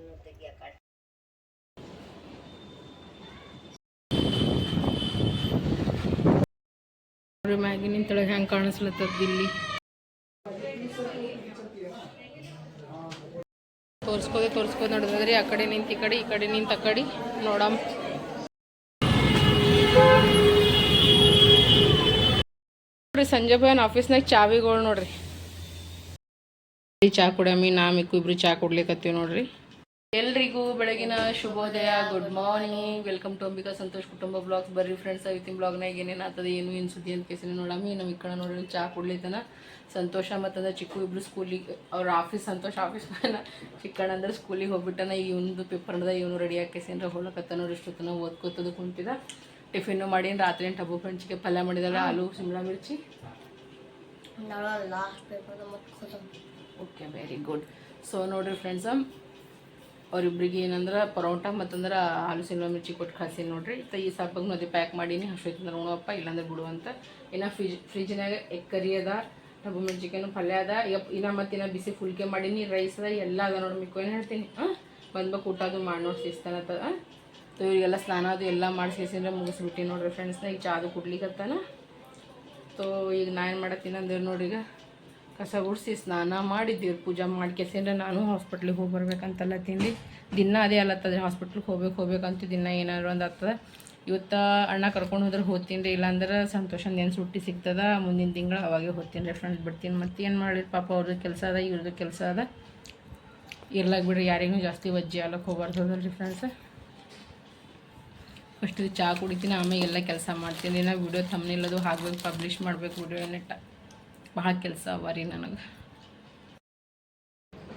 ಇನ್ನು ತೆಗಿಯಕ್ಕೆ ನೋಡ್ರಿ ಮ್ಯಾಗಿ ನಿಂತೊಳಗೆ ಹೆಂಗೆ ಕಾಣಿಸ್ಲತ್ತದ ಇಲ್ಲಿ? ತೋರ್ಸ್ಕೋದೆ ತೋರ್ಸ್ಕೋದೆ ನೋಡಿದ್ರಿ ಆ ಕಡೆ ನಿಂತ, ಈ ಕಡೆ ಈ ಕಡೆ ನಿಂತ, ಆ ಕಡೆ. ನೋಡಮ್. ನೋಡ್ರಿ, ಸಂಜೆ ಭಯನ್ ಆಫೀಸ್ನಾಗ ಚಾವಿಗಳು ನೋಡ್ರಿ. ಚಾ ಕುಡಿಯಮ್ಮಿ ನಾ ಮಿಕ್ಕು ಇಬ್ರು ಚಾ ಕುಡ್ಲಿಕತ್ತೀವಿ ನೋಡ್ರಿ. ಎಲ್ರಿಗೂ ಬೆಳಗಿನ ಶುಭೋದಯ good morning welcome to Ambika Santosh ಕುಟುಂಬ ಬ್ಲಾಗ್ ಬರ್ರಿ ಫ್ರೆಂಡ್ಸ್ ಇವತ್ತಿನ ಬ್ಲಾಗ್ನಾಗ ಏನೇನು ಆಗ್ತದೆ ಏನು ಏನು ಸುದ್ದಿ ಅಂತ ಕೇಸಿನ ನೋಡಮ್ಮಿ ನಮ್ಮ ಈ ಕಡೆ ನೋಡ್ರಿ ಚಾ ಕುಡ್ಲಿತನ. ಸಂತೋಷ ಮತ್ತಂದ್ರೆ ಚಿಕ್ಕ ಇಬ್ರು ಸ್ಕೂಲಿಗೆ ಅವ್ರ ಆಫೀಸ್ ಸಂತೋಷ ಆಫೀಸ್ ಚಿಕ್ಕಣ್ಣ ಅಂದ್ರೆ ಸ್ಕೂಲಿಗೆ ಹೋಗ್ಬಿಟ್ಟನ. ಇವನು ಪೇಪರ್ ಅದ ಇವನು ರೆಡಿ ಹಾಕಿಸಿಂದ್ರೆ ಹೋಗ್ಲಕತ್ತ ನೋಡಿ ಇಷ್ಟೊತ್ತನ ಓದ್ಕೋತದ ಕುಂತಿದ. ಟಿಫಿನ್ನು ಮಾಡೀನಿ ರಾತ್ರಿ ಟಬ್ಬು ಫ್ರೆಂಡ್ಸ್ಗೆ ಪಲ್ಯ ಮಾಡಿದಾರೆ ಆಲೂ ಶಿಮ್ಲಾ ಮಿರ್ಚಿ. ಓಕೆ ವೆರಿ ಗುಡ್ ಸೊ ನೋಡ್ರಿ ಫ್ರೆಂಡ್ಸ್ ಅವ್ರಿಬ್ರಿಗೆ ಏನಂದ್ರೆ ಪರೋಟ ಮತ್ತಂದ್ರೆ ಆಲೂ ಸಿಲ್ವ ಮಿರ್ಚಿ ಕೊಟ್ಟು ಕಳ್ಸಿ ನೋಡ್ರಿ. ಇತ್ತ ಈ ಸಾಪಾಗ ನದಿ ಪ್ಯಾಕ್ ಮಾಡೀನಿ. ಹಸಿತಂದ್ರೆ ಉಣಪ್ಪ ಇಲ್ಲಾಂದ್ರೆ ಬಿಡು ಅಂತ. ಇನ್ನು ಫ್ರಿಜ್ ಫ್ರಿಜ್ನಾಗ ಎಗ್ ಕರಿ ಅದ ಡಬ್ಬು ಮಿರ್ಚಿಕೇನು ಪಲ್ಯ ಅದ. ಇನ್ನು ಮತ್ತೆ ಇನ್ನು ಬಿಸಿ ಫುಲ್ಕೆ ಮಾಡೀನಿ. ರೈಸ್ ಅದ, ಎಲ್ಲ ಅದ ನೋಡಿ ಮಿಕ್ಕು ಏನು ಹೇಳ್ತೀನಿ? ಹಾಂ ಬಂದ್ಬೇಕು ಊಟ ಅದು ಮಾಡಿ ನೋಡಿ ಶಿಸ್ತನತ್ತ ಸೊ ಇವರಿಗೆಲ್ಲ ಸ್ನಾನ ಅದು ಎಲ್ಲ ಮಾಡಿ ಸೇಸಿದ್ರೆ ಮುಗಿಸ್ಬಿಟ್ಟು ನೋಡ್ರಿ ಫ್ರೆಂಡ್ಸ್ನ ಈಗ ಚಾದು ಕುಡ್ಲಿಕ್ಕತ್ತಾನ ಸೊ ಈಗ ನಾ ಏನು ಮಾಡತ್ತೀನಿ ಅಂದ್ರೆ ನೋಡಿ ಈಗ. ಕಸ ಗುಡಿಸಿ ಸ್ನಾನ ಮಾಡಿ ದೇವ್ರ ಪೂಜೆ ಮಾಡ್ಕೆಸಿಂದ್ರೆ ನಾನು ಹಾಸ್ಪಿಟ್ಲಿಗೆ ಹೋಗಿ ಬರ್ಬೇಕಂತಲ್ಲ ತಿಂದು ದಿನ ಅದೇ ಅಲ್ಲತ್ತದ ಹಾಸ್ಪಿಟ್ಲಿಗೆ ಹೋಗ್ಬೇಕು, ಹೋಗ್ಬೇಕಂತ ದಿನ ಏನಾದ್ರು ಒಂದು ಆಗ್ತದ. ಇವತ್ತು ಅಣ್ಣ ಕರ್ಕೊಂಡು ಹೋದ್ರೆ ಹೋಗ್ತೀನಿ ಇಲ್ಲಾಂದ್ರೆ ಸಂತೋಷ ಏನು ಸುಟ್ಟಿ ಸಿಗ್ತದ, ಮುಂದಿನ ತಿಂಗಳು ಅವಾಗೆ ಹೋಗ್ತೀನಿ ರೀ ಫ್ರೆಂಡ್ಸ್ ಬಿಡ್ತೀನಿ ಮತ್ತೆ ಏನು ಮಾಡಿರಿ ಪಾಪ ಅವ್ರದ್ದು ಕೆಲಸ ಅದ ಇವ್ರದ್ದು ಕೆಲಸ ಅದ. ಇರ್ಲಾಗ ಬಿಡ್ರಿ, ಯಾರಿಗೂ ಜಾಸ್ತಿ ವಜ್ಜೆ ಅಲ್ಲಕ್ಕೆ ರೀ ಫ್ರೆಂಡ್ಸ್ ಫಸ್ಟ್ ಚಹಾ ಕುಡಿತೀನಿ, ಆಮೇಲೆ ಎಲ್ಲ ಕೆಲಸ ಮಾಡ್ತೀನಿ ನಾ ವಿಡಿಯೋ ಥಮ್ನಿಲ್ಲದು ಹಾಕ್ಬೇಕು ಪಬ್ಲಿಷ್ ಮಾಡಬೇಕು ವಿಡಿಯೋ ನೆಟ್ಟ ಭಾಳ ಕೆಲಸ ಅವ ರೀ ನನಗೆ.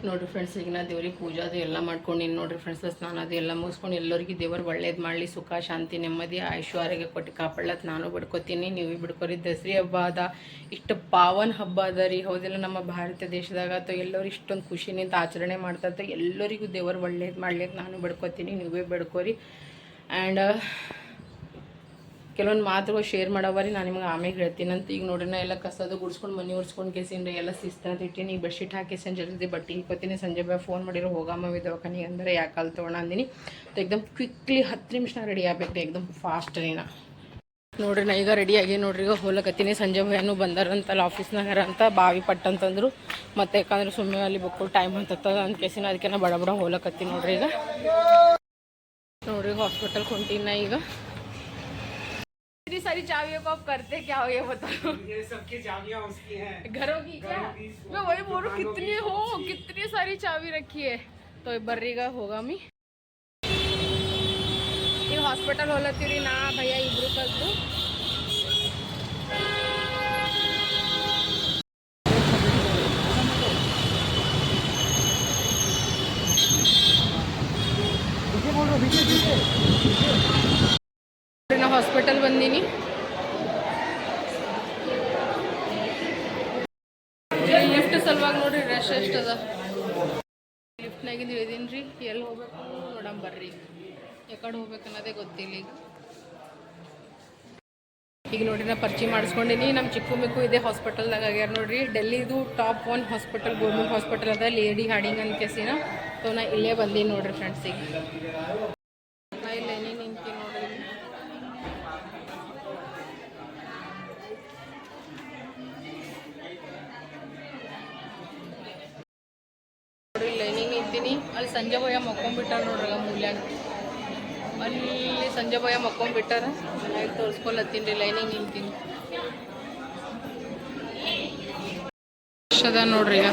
ನೋಡಿರಿ ಫ್ರೆಂಡ್ಸ್ ಈಗ ನಾ ದೇವ್ರಿಗೆ ಪೂಜಾ ಅದು ಎಲ್ಲ ಮಾಡ್ಕೊಂಡಿನಿ ನೋಡಿರಿ ಫ್ರೆಂಡ್ಸ್ ಸ್ನಾನ ಅದು ಎಲ್ಲ ಮುಗಿಸ್ಕೊಂಡು ಎಲ್ಲರಿಗೂ ದೇವರು ಒಳ್ಳೇದು ಮಾಡಲಿ, ಸುಖ, ಶಾಂತಿ, ನೆಮ್ಮದಿ ಆಯುಷು ಆರೋಗ್ಯ ಕೊಟ್ಟು ಕಾಪಾಡ್ಲತ್ ನಾನು ಬಿಡ್ಕೊತೀನಿ, ನೀವು ಬಿಡ್ಕೊರಿ. ದಸರಿ ಹಬ್ಬ ಅದ, ಇಷ್ಟು ಪಾವನ್ ಹಬ್ಬ ಅದ ರೀ. ಹೌದಿಲ್ಲ, ನಮ್ಮ ಭಾರತ ದೇಶದಾಗ ಅಥವಾ ಎಲ್ಲರೂ ಇಷ್ಟೊಂದು ಖುಷಿನಿಂದ ಆಚರಣೆ ಮಾಡ್ತಾ ಎಲ್ಲರಿಗೂ ದೇವರು ಒಳ್ಳೇದು ಮಾಡ್ಲಿಕ್ಕೆ ನಾನು ಬಿಡ್ಕೊತೀನಿ, ನೀವೇ ಬಿಡ್ಕೊರಿ. ಆ್ಯಂಡ್ ಕೆಲವೊಂದು ಮಾತುಗಳು ಶೇರ್ ಮಾಡೋವರಿ ನಾನು ನಿಮ್ಗೆ ಆಮೇಲೆ ಹೇಳ್ತೀನಂತ. ಈಗ ನೋಡ್ರಿ ಎಲ್ಲ ಕಸದು ಗುಡ್ಸ್ಕೊಂಡು ಮನೆ ಉಡ್ಸ್ಕೊಂಡು ಕೇಸಿಂದ್ರೆ ಎಲ್ಲ ಸಿಸ್ತಾ ಇಟ್ಟಿನಿ. ಈಗ ಬೆಡ್ಶೀಟ್ ಹಾಕಿ ಸಂಜೆ ಜಲ್ದಿ ಬಟ್ಟೆ ಹಿಕ್ಕೋತೀನಿ ಸಂಜೆ ಬೇ ಫೋನ್ ಮಾಡಿರು, ಹೋಗಮ್ಮ ದವಾಖಾನೆ ಅಂದರೆ ಅಲ್ಲಿ ತೊಗೊಳ ಅಂದಿನಿ. ಎಕ್ದಮ್ ಕ್ವಿಕ್ಲಿ ಹತ್ತು ನಿಮಿಷನಾಗ ರೆಡಿ ಆಗ್ಬೇಕು ಎಕ್ದಮ್ ಫಾಸ್ಟ್ ನಾ. ನೋಡ್ರಿ, ನಾ ಈಗ ರೆಡಿ ಆಗಿ ನೋಡ್ರಿ, ಈಗ ಹೋಲಕತ್ತೀನಿ. ಸಂಜೆ ಭಯನೂ ಬಂದಾರಂತಲ್ಲ ಆಫೀಸ್ನಾಗರ ಅಂತ ಬಾವಿ ಪಟ್ಟ ಅಂತಂದ್ರು. ಮತ್ತೆ ಯಾಕಂದ್ರೆ ಸುಮ್ಮನೆ ಅಲ್ಲಿ ಬುಕ್ಕು ಟೈಮ್ ಹತ್ತದ ಅಂತ ಕೇಸಿನ ಅದಕ್ಕೆ ನಾ ಬಡ ಬಡ ಹೋಲಕತ್ತೀನಿ ನೋಡ್ರಿ ಈಗ. ನೋಡ್ರಿ, ಈಗ ಹಾಸ್ಪಿಟಲ್ ಹೊಂಟೀನಿ ಈಗ. इतनी सारी चाबियों को आप करते क्या हो ये बताओ? ये सबकी चाबियाँ उसकी हैं। घरों की क्या? मैं वही बोल रहा हूँ कितनी हो कितनी सारी चाबी रखी है। तो बर्री का होगा मी। ये हॉस्पिटल होला तिरी ना भैया इधर कर तू। ಹಾಸ್ಪಿಟಲ್ ಬಂದೀನಿ. ಲಿಫ್ಟ್ ಸಲುವಾಗಿ ನೋಡ್ರಿ ರಶ್ ಅದ ಲಿಫ್ಟ್ನಾಗಿಂದ ಇಳಿದೀನಿ ರೀ ಎಲ್ಲಿ ಹೋಗ್ಬೇಕು ನೋಡಮ್ ಬರ್ರಿ. ಯಾಕಡೆ ಹೋಗ್ಬೇಕು ಅನ್ನೋದೇ ಗೊತ್ತಿಲ್ಲ ಈಗ. ಈಗ ನೋಡ್ರಿ, ನಾ ಪರ್ಚಿ ಮಾಡಿಸ್ಕೊಂಡಿನಿ. ನಮ್ಮ ಚಿಕ್ಕು ಮಿಕ್ಕು ಇದೆ ಹಾಸ್ಪಿಟಲ್ದಾಗ ಆಗ್ಯಾರ ನೋಡ್ರಿ. ಡೆಲ್ಲಿದು top one hospital government hospital ಅದ, ಲೇಡಿ ಹಾಡಿಂಗ್ ಅಂತ ಕೇಸಿನ. ಸೊ ನಾ ಇಲ್ಲೇ ಬಂದೀನಿ ನೋಡ್ರಿ ಫ್ರೆಂಡ್ಸ್ ಈಗ ನಾ ಇಲ್ಲೇ ನಿಂತೀನಿ ನೋಡ್ರಿ ನೋಡ್ರಿ ನಿಂತೀನಿ ಅಲ್ಲಿ ಸಂಜೆ ಭಯ ಮಕ್ಕೊಂಬಿಟ್ಟಾರ ನೋಡ್ರಲ್ಲ ಆಗ ಮೂಲ್ಯಾಗ ಅಲ್ಲಿ ಸಂಜೆ ಭಯ ಮಕ್ಕೊಂಬಿಟ್ಟಾರ ಆಯ್ತು ತೋರಿಸ್ಕೊಲತ್ತೀನಿ ರೀ ಲೈನಿಂಗ್ ನಿಂತೀನಿ. ಅದ ನೋಡ್ರಿ ಈಗ.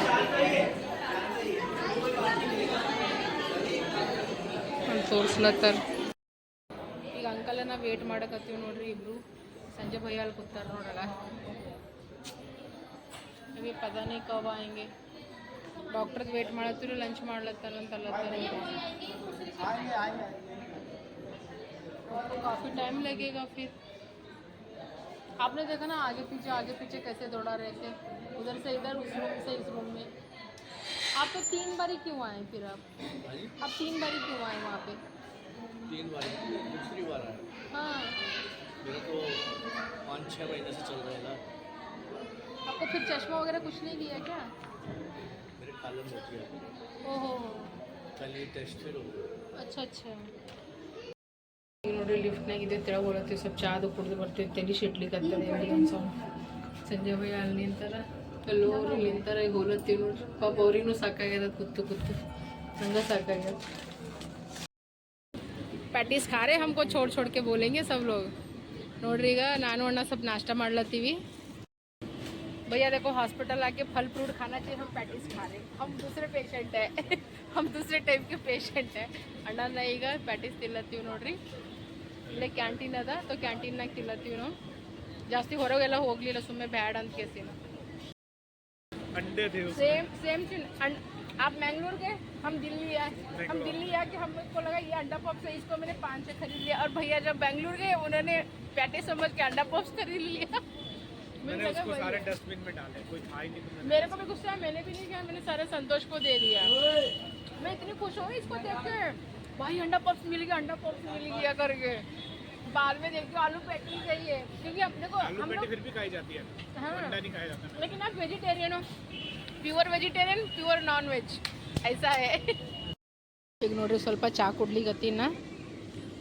ತೋರಿಸ್ಲತ್ತಾರ. ಈಗ ಅಂಕಲನ್ನ ವೇಟ್ ಮಾಡಕತ್ತೀವಿ ನೋಡ್ರಿ ಇಬ್ರು. ಸಂಜೆ ಭಯ ಅಲ್ಲಿ ಕೂತಾರ ನೋಡ್ರಲ್ಲ. ಪದಾನಿ ಪದಾನೇ ಕವ ಹಿಂಗೆ? डॉक्टर वेट ಮಾಡತ್ತೀರಿ ಲಂಚ್ ಮಾಡ್ಲತ್ತಾರ ಅಂತ ಅಲ್ಲತ್ತಾರ काफ़ी टाइम लगेगा फिर आपने देखा ना आगे पीछे आगे पीछे कैसे दौड़ा रहे थे उधर से इधर उस रूम से इस रूम में आप तो तीन बारी क्यों आए फिर आप आप तीन बारी क्यों आए वहाँ पे तीन बार दूसरी बार आया हाँ मेरा तो पाँच छः महीने से चल रहा है आपको फिर चश्मा वगैरह कुछ नहीं दिया क्या मेरे कालम होती है ओहो कल ही टेस्ट फिर होगा ಅಚ್ಚಾ ಅಚ್ಚಾ ಈಗ ನೋಡ್ರಿ ಲಿಫ್ಟ್ನಾಗ ಇದೆ ತೆಳಗೆ ಹೋಲತ್ತೀವಿ ಸ್ವಲ್ಪ ಚಾದು ಕುಡ್ದು ಬರ್ತೀವಿ ತಲೆ ಶಿಟ್ಲಿಕ್ಕೆ ಹತ್ತದ ಹೇಳಿ ಅನ್ಸೋ ಸಂಜೆ ಭಯ ಅಲ್ಲಿ ನಿಂತಾರ ಎಲ್ಲೋರು ನಿಂತಾರ ಈಗ ಹೋಲತ್ತೀವಿ ನೋಡ್ರಿ ಪಾಪ ಅವ್ರಿಗೂ ಸಾಕಾಗ್ಯದ ಕೂತು ಕೂತು ಹಂಗ ಸಾಕಾಗ್ಯದ ಪ್ಯಾಟೀಸ್ ಖಾರೆ ಹಮ್ಕೋ छोड़ छोड़ के बोलेंगे सब लोग ನೋಡ್ರಿ ಈಗ ನಾನು ಅಣ್ಣ ಸ್ವಲ್ಪ ನಾಷ್ಟ ಮಾಡ್ಲತ್ತೀವಿ भैया देखो हॉस्पिटल आके फल फ्रूट खाना चाहिए हम पैटीज खा रहे हैं। हम दूसरे पेशेंट है हम दूसरे टाइप के पेशेंट है ಅಣ್ಣ ನಾ ಈಗ ಪ್ಯಾಟೀಸ್ ತಿಲ್ಲತ್ತೀವಿ ನೋಡ್ರಿ ಇಲ್ಲೇ ಕ್ಯಾಂಟೀನ್ ಅದ तो ಕ್ಯಾಂಟೀನ್ನಾಗ ತಿಲ್ಲತ್ತೀವಿ ನಾವು ಜಾಸ್ತಿ ಹೊರಗೆಲ್ಲ ಹೋಗ್ಲಿಲ್ಲ ಸುಮ್ಮನೆ ಬ್ಯಾಡ್ ಅಂತ ಕೇಸಿನ अंडे थे सेम सेम चीज अं- आप मैंगलोर गए हम दिल्ली आए हम दिल्ली आके हमको लगा ये अंडा पॉप्स है इसको मैंने पाँच से खरीद लिया और भैया जब बेंगलुरु गए उन्होंने पैटे समझ के अंडा पॉप्स खरीद लिया मुझे मैंने लगा उसको वही सारे है। डस्टबिन में डाले कोई था ही नहीं तो मैंने मेरे को भी गुस्सा है मैंने भी नहीं किया मैंने सारे संतोष को दे दिया मैं इतनी खुश हूँ इसको देख के भाई अंडा पॉप्स मिल गया अंडा पॉप्स मिल गया करके बाद में देखती हूँ आलू पैटी चाहिए क्योंकि अपने को आलू हम पेटी लोग फिर भी खाई जाती है हाँ अंडा नहीं खाया जाता लेकिन आप वेजिटेरियन हो pure vegetarian pure non veg ಐಸಾ ಹೇ ಈಗ ನೋಡ್ರಿ ಸ್ವಲ್ಪ ಚಾ ಕುಡ್ಲಿಗತ್ತಿನ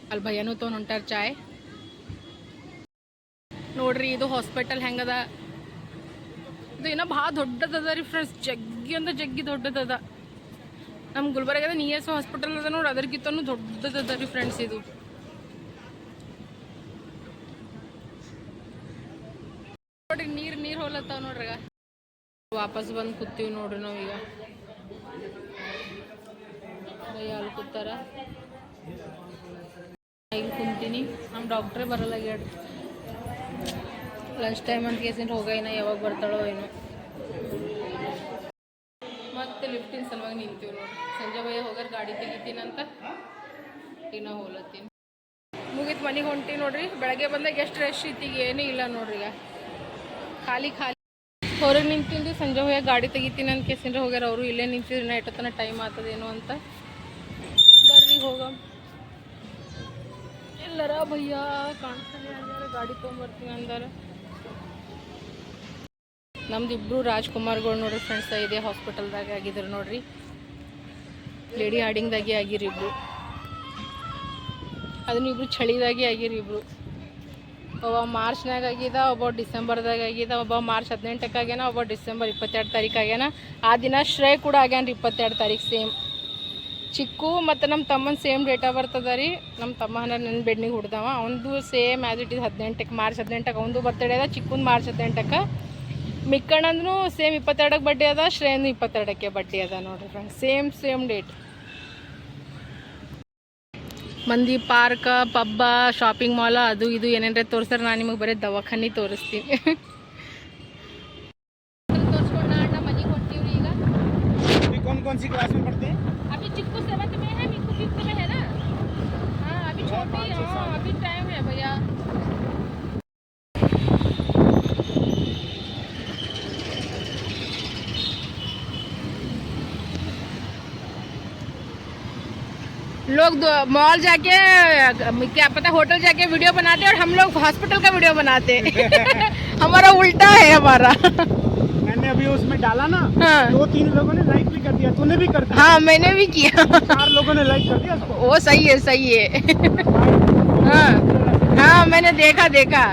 ಅಲ್ಲಿ ಭಯನೂ ತೊಗೊಂಡು ಹೊಂಟಾರ ಚಾಯ್ ನೋಡ್ರಿ, ಇದು ಹಾಸ್ಪಿಟಲ್ ಹೆಂಗದ? ಇದು ಏನೋ ಭಾಳ ದೊಡ್ಡದದ ರೀ ಫ್ರೆಂಡ್ಸ್ ಜಗ್ಗಿ ಅಂದ್ರೆ ಜಗ್ಗಿ ದೊಡ್ಡದದ. ನಮ್ಮ ಗುಲ್ಬರ್ಗದ ಎಸ್ ಹಾಸ್ಪಿಟಲ್ ಅದ ನೋಡಿ ಅದಕ್ಕಿಂತನೂ ದೊಡ್ಡದದ ರೀ ಫ್ರೆಂಡ್ಸ್ ಇದು. ನೋಡ್ರಿ, ನೀರು ನೀರು ಹೋಲತ್ತಾವ ನೋಡ್ರಿ ಈಗ. ವಾಪಸ್ ಬಂದು ಕೂತೀವಿ ನೋಡ್ರಿ ನಾವೀಗ ಅಲ್ಲಿ ಕೂತಾರ. ಇಲ್ಲಿ ಕುಂತೀನಿ. ನಮ್ಮ ಡಾಕ್ಟ್ರೇ ಬರಲ್ಲ ಹೇಳ್ರಿ ಲಂಚ್ ಟೈಮ್ ಅಂತ ಕೇಸಿಂದ ಹೋಗೈನ ಯಾವಾಗ ಬರ್ತಾಳೋ ಏನೋ. ಮತ್ತೆ ಲಿಫ್ಟಿನ ಸಲುವಾಗಿ ನಿಂತೀವಿ ನೋಡಿ. ಸಂಜೆ ಭಯ್ಯ ಹೋಗರ್ ಗಾಡಿ ತೆಗಿತೀನಂತ ಈಗ ಹೋಲತ್ತೀನಿ. ಮುಗಿತು ಮನೆಗೆ ಹೊಂಟಿ ನೋಡ್ರಿ. ಬೆಳಗ್ಗೆ ಬಂದಾಗ ಎಷ್ಟು ರಶ್ ಇತ್ತೀಗ ಏನೂ ಇಲ್ಲ ನೋಡ್ರಿ ಈಗ. ಖಾಲಿ ಖಾಲಿ. ಹೊರಗೆ ನಿಂತೀನಿ ಸಂಜೆ ಹೋಗಿ ಗಾಡಿ ತೆಗಿತೀನಿ ಅಂತ ಕೇಸಿಂದ್ರೆ ಹೋಗ್ಯಾರ ಅವರು ಇಲ್ಲೇ ನಿಂತಿದ್ರು ನಾ ಎಷ್ಟೊತ್ತನ ಟೈಮ್ ಆತದೇನೋ ಅಂತ. ಬರ್ರಿ ಹೋಗ. ಎಲ್ಲರ ಭಯ್ಯ ಕಾಣಿಸ್ತಾನೆ ಅಂದ್ರೆ, ಗಾಡಿ ತೊಗೊಂಬರ್ತೀನಿ ಅಂದಾರ. ನಮ್ದು ಇಬ್ಬರು ರಾಜ್ಕುಮಾರ್ಗಳು ನೋಡ್ರಿ ಫ್ರೆಂಡ್ಸ್ ಇದೆ ಹಾಸ್ಪಿಟಲ್ದಾಗ ಆಗಿದ್ರು ನೋಡ್ರಿ. ಲೇಡಿ ಹಾರ್ಡಿಂಗ್ದಾಗೆ ಆಗಿರಿ ಇಬ್ರು. ಅದನ್ನ ಇಬ್ರು ಚಳಿದಾಗೆ ಆಗಿರಿ ಇಬ್ರು. ಒಬ್ಬ ಮಾರ್ಚ್ನಾಗ ಆಗಿದ, ಒಬ್ಬ ಡಿಸೆಂಬರ್ದಾಗ ಆಗಿದ, ಒಬ್ಬ ಮಾರ್ಚ್ ಹದಿನೆಂಟಕ್ಕೆ ಆಗ್ಯಾನ, ಒಬ್ಬ ಡಿಸೆಂಬರ್ ಇಪ್ಪತ್ತೆರಡು ತಾರೀಕು ಆಗ್ಯಾನ. ಆ ದಿನ ಶ್ರೇಯ್ ಕೂಡ ಆಗ್ಯಾನ ರೀ ಇಪ್ಪತ್ತೆರಡು ತಾರೀಕು ಸೇಮ್ ಚಿಕ್ಕು ಮತ್ತು ನಮ್ಮ ತಮ್ಮನ ಸೇಮ್ ಡೇಟ್ ಆಫ್ ಬರ್ತ್ ಅದ ರೀ ನಮ್ಮ ತಮ್ಮನ ನನ್ನ ಬೆಡ್ನಿಗೆ ಹುಡ್ದವ. ಅವನದು ಸೇಮ್ ಆ್ಯಸ್ ಇಟ್ ಇಸ್ ಹದಿನೆಂಟಕ್ಕೆ, ಮಾರ್ಚ್ ಹದಿನೆಂಟಕ್ಕೆ ಅವನದು ಬರ್ತಡೇ ಅದ ಚಿಕ್ಕುನ ಮಾರ್ಚ್ ಹದಿನೆಂಟಕ್ಕೆ. ಮಿಕ್ಕಣ್ಣಂದ್ರು ಸೇಮ್ ಇಪ್ಪತ್ತೆರಡಕ್ಕೆ ಬಡ್ಡಿ ಅದ ಶ್ರೇಯನ್ ಇಪ್ಪತ್ತೆರಡಕ್ಕೆ ಬಡ್ಡಿ ಅದ ನೋಡಿರಿ ಫ್ರೆಂಡ್ಸ್ ಸೇಮ್ ಸೇಮ್ ಡೇಟ್ ಮಂದಿ ಪಾರ್ಕ ಪಬ್ಬ ಶಾಪಿಂಗ್ ಮಾಲ್ ಅದು ಇದು ಏನೇನ್ರೆ ತೋರಿಸ್ತಾರೆ ನಾನು ನಿಮಗೆ ಬರೀ ದವಾಖಾನೆ ತೋರಿಸ್ತೀನಿ. ಅಭಿ ಚಿಕ್ಕ ಸೆವೆಂತ್ ಮೇ ಹೇ ಮಿಕ್ಕು ಫಿಫ್ತ್ ಮೇ ಹೇ ನಾ ಅಭಿ ಅಭಿ लोग मॉल जाके क्या पता होटल जाके वीडियो बनाते हैं और हम लोग हॉस्पिटल का वीडियो बनाते हैं। हमारा उल्टा है हमारा। मैंने अभी उसमें डाला ना हाँ। दो तीन लोगों ने लाइक भी कर दिया तूने भी कर दिया। हाँ मैंने भी किया। चार लोगों ने लाइक कर दिया उसको। वो सही है सही है। हाँ हाँ मैंने देखा देखा।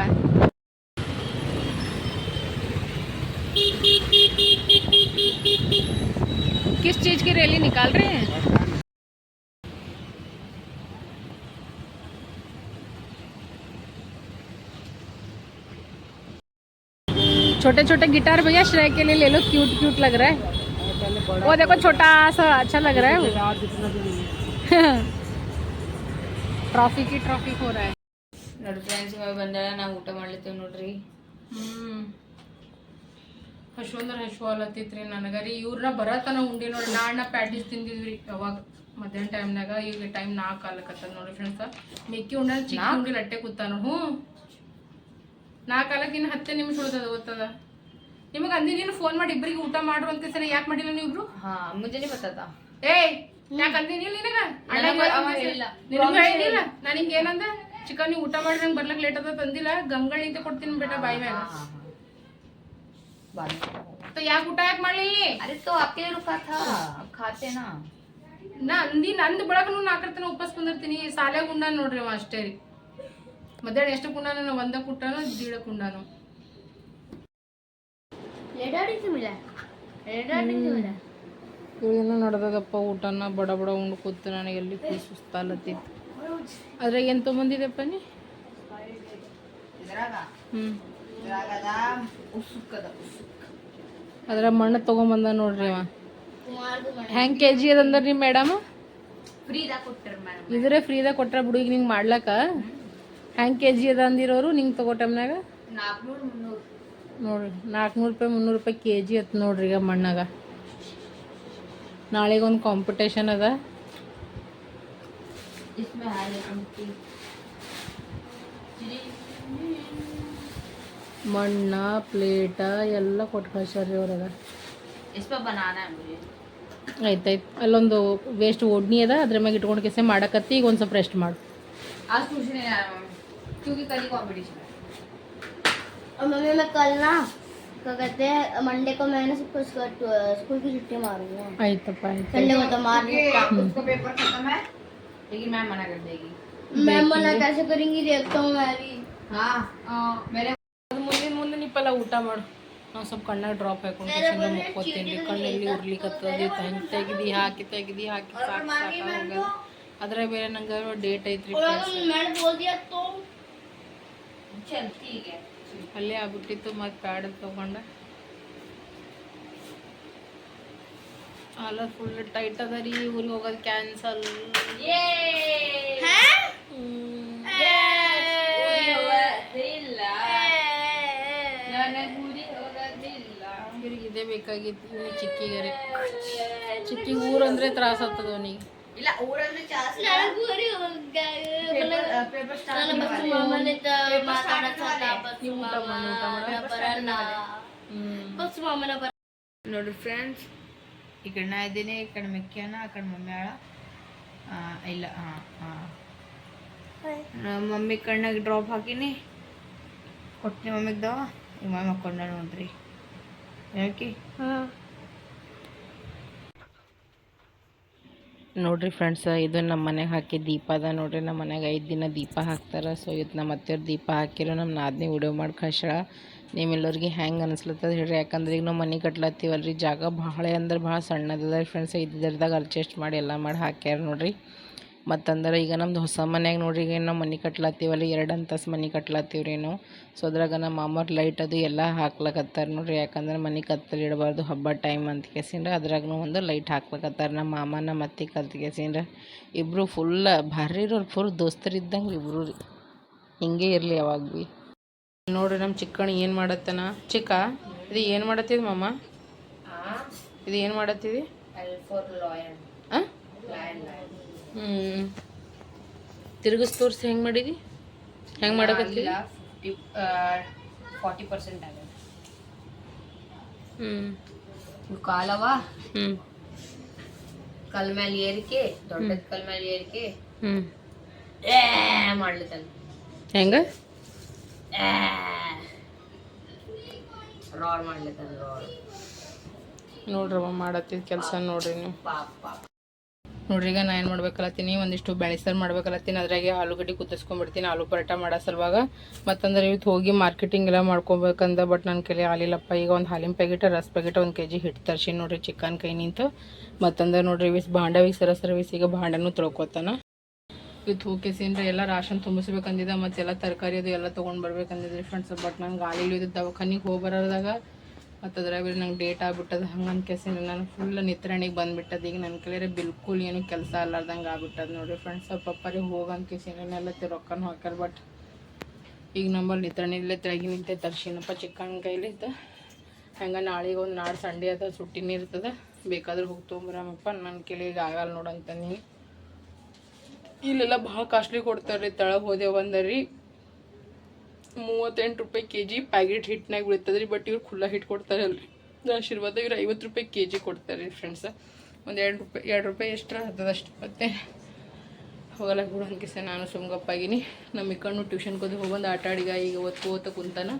किस चीज़ की रैली निकाल रहे हैं? छोटे छोटे गिटार भैया श्रेय के लिए ले लो क्यूट क्यूट लग रहा है वो देखो छोटा सा अच्छा लग रहा है वो ಟ್ರಾಫಿಕ್ ಟ್ರಾಫಿಕ್ ಹೋರ ನೋಡ್ರಿ ಫ್ರೆಂಡ್ಸ್ ಇವಾಗ ಬಂದಾಳ ನಾವು ಊಟ ಮಾಡ್ಲತ್ತೀವಿ ನೋಡ್ರಿ ಹ್ಮ್ ಹಶು ಅಂದ್ರೆ ಹಶು ಅಲತ್ತಿತ್ರಿ ನನಗರಿ ಇವ್ರನ್ನ ಬರತನ ಉಂಡಿ ನೋಡಿ ನಾಣ್ಣ ಪ್ಯಾಟೀಸ್ ತಿಂದಿದ್ವಿ ಅವಾಗ ಮಧ್ಯಾಹ್ನ ಟೈಮ್ನಾಗ ಈಗ ಟೈಮ್ ನಾಲ್ಕು ಆಲಕತ್ತದ ನೋಡ್ರಿ ಫ್ರೆಂಡ್ಸ್ ಮಿಕ್ಕಿ ಉಂಡ ಚಿಕ್ಕ ಉಂಡಿ ಲಟ್ಟೆ ಕೂತಾನ ಹ್ಞೂ ನಾ ಕಾಲಕ್ಕಿನ್ನು ಹತ್ತೇ ನಿಮಿಷ ಉಳ್ದದ ಗೊತ್ತದ? ನಿಮಗೆ ಅಂದಿನ ಫೋನ್ ಮಾಡಿ ಇಬ್ಬರಿಗೆ ಊಟ ಮಾಡ್ರು ಅಂತ ಸರಿ ಯಾಕೆ ಮಾಡಿಲ್ಲ ನೀವಿಬ್ರು ಹಾ ಮುಂಜಾನೆ ಬರ್ತದ ಏಯ್ ಯಾಕೆ ಅಂದಿನಿಲ್ಲ ನಿನಗ ಹೇಳಿಲ್ಲ. ನಾನು ಹಿಂಗೆ ಏನಂದ? ಚಿಕನ್ ನೀವು ಊಟ ಮಾಡಿ ನಂಗೆ ಬರ್ಲಕ್ಕೆ ಲೇಟ್ ಅದ ತಂದಿಲ್ಲ. ಗಂಗಳಿ ಅಂತ ಕೊಡ್ತೀನಿ ಬೇಟ ಬಾಯಿ ಮ್ಯಾಗ ಯಾಕೆ ಊಟ ಯಾಕೆ ಮಾಡ್ಲಿಲ್ಲ ಅರೆ ತೋ ಅಕೇರು ಖಾತೆನಾ? ನಾ ಅಂದಿ ನಂದು ಬಳಕ ನಾಕರ್ತನ ಉಪಸ್ ಬಂದಿರ್ತೀನಿ. ಸಾಲೆ ಗುಂಡ ನೋಡ್ರಿ ಅವ ಅಷ್ಟೇ ರೀ. ಮಧ್ಯಾಹ್ನ ಎಷ್ಟು ಕುಂಡಾನು ಒಂದ ಕುಟ್ಟಾನು ದೀಡ ಕುಂಡಾನು. ಏನೋ ನಡ್ದದಪ್ಪ ಊಟನ ಬಡ ಬಡ ಉಂಡು ಕೂತು ನನಗೆ ಎಲ್ಲಿ ಸುಸ್ತಾಲತ್ತಿತ್ತು ಅದ್ರಾಗ ಏನು ತೊಗೊಂಬಂದಿದ್ದೆಪ್ಪ ನೀ? ಹ್ಞೂ ಅದ್ರ ಮಣ್ಣು ತೊಗೊಂಬಂದ ನೋಡ್ರಿ ಅವ. ಹೆಂಗೆ ಕೆ ಜಿ ಅದಂದ್ರೆ ರೀ ಮೇಡಮ್? ಇದ್ರೆ ಫ್ರೀದಾಗ ಕೊಟ್ರ ಬಿಡು ಈಗ ನಿಂಗೆ ಮಾಡ್ಲಕ್ಕ? ಹೆಂಗೆ ಕೆ ಜಿ ಅದ ಅಂದಿರೋರು ನಿಂಗೆ ತಗೋ ಟೈಮ್ನಾಗ? ನೋಡ್ರಿ ನಾಲ್ಕುನೂರು ರೂಪಾಯಿ ಮುನ್ನೂರು ರೂಪಾಯಿ ಕೆ ಜಿ ಅತ್ ನೋಡ್ರಿ ಈಗ ಮಣ್ಣಾಗ. ನಾಳೆಗೊಂದು ಕಾಂಪಿಟೇಷನ್ ಅದ. ಮಣ್ಣ ಪ್ಲೇಟ ಎಲ್ಲ ಕೊಟ್ಟು ಕಳ್ಸ್ಯಾರ್ರಿ ಅವ್ರಾಗ ಆಯ್ತಾಯ್ತು. ಅಲ್ಲೊಂದು ವೇಸ್ಟ್ ಒಡ್ನಿ ಅದ ಅದ್ರ ಮ್ಯಾಗ ಇಟ್ಕೊಂಡು ಕೆಸೆ ಮಾಡಕತ್ತಿ ಈಗ ಒಂದು ಸ್ವಲ್ಪ ರೆಸ್ಟ್ ಮಾಡು. क्योंकि कल ही कॉम्पिटिशन है। और मम्मी मैं कल ना क्या कहते हैं मंडे को मैंने सबको कुछ स्कूल की छुट्टी मार दी है। आई तो पाई। संडे को तो मार उसको पेपर खत्म है लेकिन मैम मना कर देगी। मैम मना कैसे करेंगी देखता हूँ मैं भी। हाँ। मेरे मुझे मुझे नहीं पहला उल्टा मड़ ना हाँ, सब करना ड्रॉप है कौन कैसे ना मुख होते हैं करने लिए उर्ली करते हैं। तहन तय की दी हाँ की तय की दी हाँ की साथ साथ होगा अदर मेरे नंगे डेट है त्रिपुरा मैंने बोल दिया तो ಅಲ್ಲೇ ಆಗ್ಬಿಟ್ಟಿತ್ತು ಮತ್ತೆ ಪ್ಯಾಡ್ ತಗೊಂಡ. ಅಲ್ಲ ಫುಲ್ ಟೈಟ್ ಅದ ರೀ ಊರಿಗೆ ಹೋಗೋದು ಕ್ಯಾನ್ಸಲ್ ಇವ್ರಿಗೆ ಇದೇ ಬೇಕಾಗಿತ್ತು ಚಿಕ್ಕಿಗೆ ಚಿಕ್ಕಿಗೆ ಊರಂದ್ರೆ ತ್ರಾಸ ಆಗ್ತದ ಅವನಿಗೆ. ಇಲ್ಲ ಊರಲ್ಲಿ ಜಾಸ್ತಿ ಊಟ ಮಾಡಿ ಬರಲ್ಲ. ಮಾಮನ ಬರ ನೋಡ್ರಿ ಫ್ರೆಂಡ್ಸ್ ಈ ಕಡೆ ನಾ ಇದ್ದೀನಿ ಈ ಕಡೆ ಮೆಕ್ಕ್ಯಾನ ಆ ಕಡೆ ಮಮ್ಮಿ ಆಳ. ಆ, ಇಲ್ಲ ಹಾಂ ಹಾಂ ಮಮ್ಮಿ ಕಣ್ಣಾಗ ಡ್ರಾಪ್ ಹಾಕಿನಿ. ಕೊಟ್ಟಿನಿ ಮಮ್ಮಿಗೆ ದವ ಈಗ ಮಮ್ಮಿ ಹಾಕೊಂಡ ನೋಡ್ರಿ ಯಾಕೆ ನೋಡ್ರಿ ಫ್ರೆಂಡ್ಸ್ ಇದು ನಮ್ಮ ಮನೆಗೆ ಹಾಕಿ ದೀಪ ಅದ. ನೋಡ್ರಿ ನಮ್ಮ ಮನೆಗೆ ಐದು ದಿನ ದೀಪ ಹಾಕ್ತಾರೆ. ಸೊ ಇದು ನಮ್ಮ ಅತ್ತೆಯವ್ರು ದೀಪ ಹಾಕಿರೋ. ನಮ್ಮ ನಾದ್ನಿ ವಿಡಿಯೋ ಮಾಡಿ ಕಳ್ಸಳ ನಿಮ್ಮೆಲ್ಲರಿಗೆ ಹೆಂಗೆ ಅನಿಸ್ಲತ್ತದ ಹೇಳ್ರಿ. ಯಾಕಂದ್ರೆ ಈಗ ನಾವು ಮನೆ ಕಟ್ಲತ್ತೀವಲ್ರಿ. ಜಾಗ ಭಾಳ ಅಂದ್ರೆ ಭಾಳ ಸಣ್ಣದದ ಫ್ರೆಂಡ್ಸ್ ಇದ್ರದಾಗ ಅಡ್ಜಸ್ಟ್ ಮಾಡಿ ಎಲ್ಲ ಮಾಡಿ ಹಾಕ್ಯಾರ ನೋಡ್ರಿ. ಮತ್ತಂದ್ರೆ ಈಗ ನಮ್ದು ಹೊಸ ಮನ್ಯಾಗ ನೋಡ್ರಿ ಈಗ ನಾವು ಮನೆ ಕಟ್ಲತ್ತೀವಲ್ಲ ಎರಡು ಅಂತಸ್ತು ಮನೆ ಕಟ್ಲತ್ತೀವ್ರಿ ನಾವು ಸೊ ಅದ್ರಾಗ ನಮ್ಮ ಮಾಮವ್ರ ಲೈಟ್ ಅದು ಎಲ್ಲ ಹಾಕ್ಲಕತ್ತಾರ ನೋಡ್ರಿ ಯಾಕಂದ್ರೆ ಮನೆ ಕತ್ತಲು ಇಡಬಾರ್ದು ಹಬ್ಬ ಟೈಮ್ ಅಂತ ಕೇಸಿಂದ್ರೆ ಅದ್ರಾಗೂ ಒಂದು ಲೈಟ್ ಹಾಕ್ಲಕತ್ತಾರ ನಮ್ಮ ಮಾಮ ನಮ್ಮ ಅತ್ತಿ ಕಲ್ತ್ ಕೇಸಿಂದ್ರ ಇಬ್ಬರು ಫುಲ್ ಭಾರಿ ಇರೋರು ಫುಲ್ ದೋಸ್ತರಿದ್ದಂಗೆ ಇಬ್ಬರು ರೀ. ಹಿಂಗೆ ಇರಲಿ ಯಾವಾಗ ಭೀ. ನೋಡ್ರಿ ನಮ್ಮ ಚಿಕ್ಕಣ್ಣ ಏನು ಮಾಡತ್ತನ? ಚಿಕ್ಕ ಇದು ಏನು ಮಾಡತ್ತಿದ್ ಮಾಮ? ಇದು ಏನು ಮಾಡತ್ತಿದಿ? ಹ್ಞೂ ತಿರುಗಿಸ್ ತೋರಿಸಿ ಹೆಂಗೆ ಮಾಡಿದಿ? ಹೆಂಗೆ ಮಾಡಕತ್ತಿ? ಫಿಫ್ಟಿ ಫಾರ್ಟಿ ಪರ್ಸೆಂಟ್ ಆಗಿದೆ ಹ್ಞೂ ಕಾಲವ? ಹ್ಞೂ ಕಲ್ ಮೇಲೆ ಏರಿಕೆ ದೊಡ್ಡದ ಕಲ್ ಮೇಲೆ ಏರಿಕೆ. ಹ್ಞೂ ಏ ಹೆಂಗ? ಹೆಂಗೆ ರಾಡ್ ಮಾಡ್ಲಿತ್ತಲ್ಲ ರಾಡ್. ನೋಡ್ರವ್ವ ಮಾಡತ್ತಿದ ಕೆಲಸ ನೋಡ್ರಿ ನೀವು. ನೋಡ್ರಿ, ಈಗ ನಾ ಏನು ಮಾಡ್ಬೇಕಲತ್ತೀನಿ? ಒಂದಿಷ್ಟು ಬೆಳೆಸಾರು ಮಾಡ್ಬೇಕಲತ್ತೀನಿ. ಅದ್ರಾಗೆ ಆಲೂಗಡ್ಡೆ ಕುದಿಸ್ಕೊಂಡ್ಬಿಡ್ತೀನಿ ಆಲೂ ಪರೋಟ ಮಾಡೋ ಸಲುವಾಗ ಮತ್ತಂದ್ರೆ ಇವತ್ತು ಹೋಗಿ ಮಾರ್ಕೆಟಿಂಗ್ ಎಲ್ಲ ಮಾಡ್ಕೊಬೇಕಂದ ಬಟ್ ನನ್ನ ಕೈಲಿ ಆಲಿಲ್ಲಪ್ಪ ಈಗ ಒಂದು ಹಾಲಿನ ಪ್ಯಾಕೆಟ್ ರಸ್ ಪ್ಯಾಕೆಟ್ ಒಂದು ಕೆ ಜಿ ಹಿಟ್ಟು ತರ್ಸಿ ನೋಡ್ರಿ ಚಿಕನ್ ಕೈ ನಿಂತು. ಮತ್ತಂದ್ರೆ ನೋಡ್ರಿ, ಇವಿಸ್ ಭಾಂಡವಿಗೆ ಸರ ಸರ್ವಿಸ್ ಈಗ ಭಾಂಡನೂ ತೊಳ್ಕೊತಾನ. ಇವತ್ತು ಹೋಗಿಸಿಂದ್ರೆ ಎಲ್ಲ ರಾಷನ್ ತುಂಬಿಸ್ಬೇಕಂದಿದ್ದ ಮತ್ತೆಲ್ಲ ತರಕಾರಿ ಅದು ಎಲ್ಲ ತೊಗೊಂಡು ಬರ್ಬೇಕಂದಿದ್ರಿ ಫ್ರೆಂಡ್ಸ್ ಬಟ್ ನಂಗೆ ಗಾಳಿಲಿ ಇದು ದವಾಖಾನಿಗೆ ಹೋಗಿ ಬರೋದಾಗ ಮತ್ತು ಅದ್ರಾಗ ನಂಗೆ ಡೇಟ್ ಆಗ್ಬಿಟ್ಟದ, ಹಂಗೆ ಅನ್ಕೇಸಿ ನಾನು ಫುಲ್ ನಿತ್ರಾಣಿಗೆ ಬಂದ್ಬಿಟ್ಟದ. ಈಗ ನನ್ನ ಕೈಲೇ ಬಿಲ್ಕುಲ್ ಏನು ಕೆಲಸ ಅಲ್ಲಾರ್ದಂಗೆ ಆಗ್ಬಿಟ್ಟದ ನೋಡಿರಿ ಫ್ರೆಂಡ್ಸ್ ಪಪ್ಪರಿಗೆ ಹೋಗಿ ಅನ್ಕೇಸಿ ಎಲ್ಲ ರೊಕ್ಕನೂ ಹಾಕ್ಯಾರ ಬಟ್ ಈಗ ನಂಬಲ್ಲಿ ನಿತ್ರಾಣಿಲೇ ತೆಳಗಿ ನಿಂತೆ ತರ್ಸಿನಪ್ಪ ಕೈಲಿ ಇತ್ತು ಹಂಗೆ ನಾಳೆಗೆ ಒಂದು ನಾಳೆ ಸಂಡೇ ಅದ, ಸುಟ್ಟಿನೇ ಇರ್ತದೆ. ಬೇಕಾದ್ರೆ ಹೋಗಿ ತೊಗೊಂಬರಮ್ಮಪ್ಪ ನನ್ನ ಕೈಲಿ ಈಗ ಆಗಲ್ಲ ನೋಡಂತ ನೀನು ಇಲ್ಲೆಲ್ಲ ಭಾಳ ಕಾಸ್ಟ್ಲಿ ಕೊಡ್ತಾರೆ ರೀ ತಳಗೆ ಹೋದೆ ಬಂದರಿ ಮೂವತ್ತೆಂಟು ರೂಪಾಯಿ ಕೆ ಜಿ ಪ್ಯಾಕೆಟ್ ಹಿಟ್ಟಿನಾಗ ಬೀಳ್ತದೆ ರೀ ಬಟ್ ಇವ್ರು ಖುಲ್ಲ ಹಿಟ್ಟು ಕೊಡ್ತಾರಲ್ರಿ. ಆಶೀರ್ವಾದ ಇವ್ರು ಐವತ್ತು ರೂಪಾಯಿ ಕೆ ಜಿ ಕೊಡ್ತಾರೆ ರೀ ಫ್ರೆಂಡ್ಸ್ ಒಂದು ಎರಡು ರೂಪಾಯಿ ಎರಡು ರೂಪಾಯಿ ಎಷ್ಟರ? ಹತ್ತದಷ್ಟು ಮತ್ತೆ. ಹೋಗಲ್ಲ ಬಿಡು ಅನ್ಕಿಸ ನಾನು ಸುಮ್ಗಪ್ಪಾಗಿನಿ. ನಮ್ಮ ಇಕ್ಕಣ್ಣು ಟ್ಯೂಷನ್ಗೆ ಹೋಗಿ ಹೋಗೊಂದು ಆಟ ಆಡಿಗ ಈಗ ಓದ್ಕೋ ಓದ್ತಾ ಕುಂತಾನ.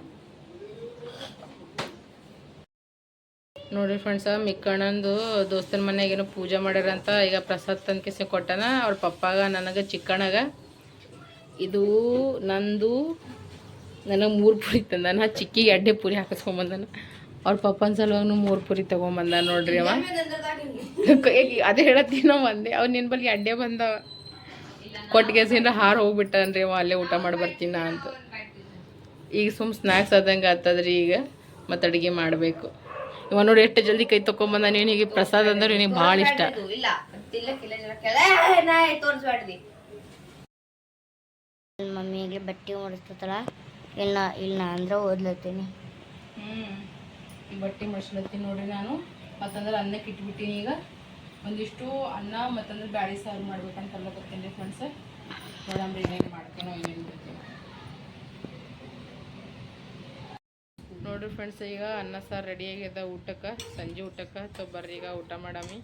ನೋಡ್ರಿ ಫ್ರೆಂಡ್ಸ ಮಿಕ್ಕಣ್ಣಂದು ದೋಸ್ತನ ಮನ್ಯಾಗ ಏನೋ ಪೂಜೆ ಮಾಡ್ಯಾರಂತ, ಈಗ ಪ್ರಸಾದ್ ತನ್ಕಿಸಿ ಕೊಟ್ಟನ. ಅವ್ರ ಪಪ್ಪಾಗ, ನನಗೆ, ಚಿಕ್ಕಣ್ಣಗ. ಇದು ನಂದು ನನಗೆ ಮೂರು ಪುರಿ ತಂದಾನ ನಾ ಚಿಕ್ಕಿಗೆ ಎಡ್ಡೆ ಪುರಿ ಹಾಕಿಸ್ಕೊಂಬಂದನ. ಅವ್ರ ಪಪ್ಪನ ಸಲುವಾಗಿ ಮೂರು ಪುರಿ ತೊಗೊಂಬಂದ ನೋಡ್ರಿ ಅವ. ಅದೇ ಹೇಳತ್ತೀನಿ ನಾವು ಒಂದೇ ಅವ್ನು ನಿನ್ನ ಬಳಿ ಅಡ್ಡೆ ಬಂದವ. ಕೊಟ್ಟಿಗೆಸಿಂದ ಹಾರು ಹೋಗ್ಬಿಟ್ಟನ್ರಿ ಅವ ಅಲ್ಲೇ ಊಟ ಮಾಡಿ ಬರ್ತೀನಿ ನಾ ಅಂತ. ಈಗ ಸುಮ್ ಸ್ನ್ಯಾಕ್ಸ್ ಆದಂಗೆ ಆಗ್ತದ್ರಿ ಈಗ ಮತ್ತು ಅಡುಗೆ ಮಾಡಬೇಕು. ಇವ ನೋಡಿ ಎಷ್ಟು ಜಲ್ದಿ ಕೈ ತೊಗೊಂಬಂದ ಹೀಗೆ ಪ್ರಸಾದ ಅಂದ್ರೆ ನಿನಗೆ ಭಾಳ ಇಷ್ಟ. ಮಮ್ಮಿಗೆ ಬಟ್ಟೆ ಮಾಡಿಸ್ತಲ್ಲ ಇಲ್ಲ ಇಲ್ಲ ಅಂದ್ರೆ ಓದ್ಲತ್ತೀನಿ. ಹ್ಞೂ ಬಟ್ಟೆ ಮಡ್ಸ್ಲತ್ತೀನಿ ನೋಡ್ರಿ ನಾನು. ಮತ್ತಂದ್ರೆ ಅನ್ನಕ್ಕೆ ಇಟ್ಬಿಟ್ಟಿನಿ ಈಗ. ಒಂದಿಷ್ಟು ಅನ್ನ, ಮತ್ತಂದ್ರೆ ಬ್ಯಾಳಿ ಸಾರು ಮಾಡ್ಬೇಕಂತ ಅಲ್ಲ ರೀ ಫ್ರೆಂಡ್ಸ್ ನೋಡಂಬ್ರಿ ಏನೇನು ಮಾಡ್ತೀನೋ ಏನೇನು ನೋಡ್ರಿ ಫ್ರೆಂಡ್ಸ್ ಈಗ ಅನ್ನ ಸಾರು ರೆಡಿ ಆಗ್ಯದ ಊಟಕ್ಕೆ. ಸಂಜೆ ಊಟಕ್ಕೆ. ಸೊ ಬರ್ರಿ ಈಗ ಊಟ ಮಾಡಾಮಿ.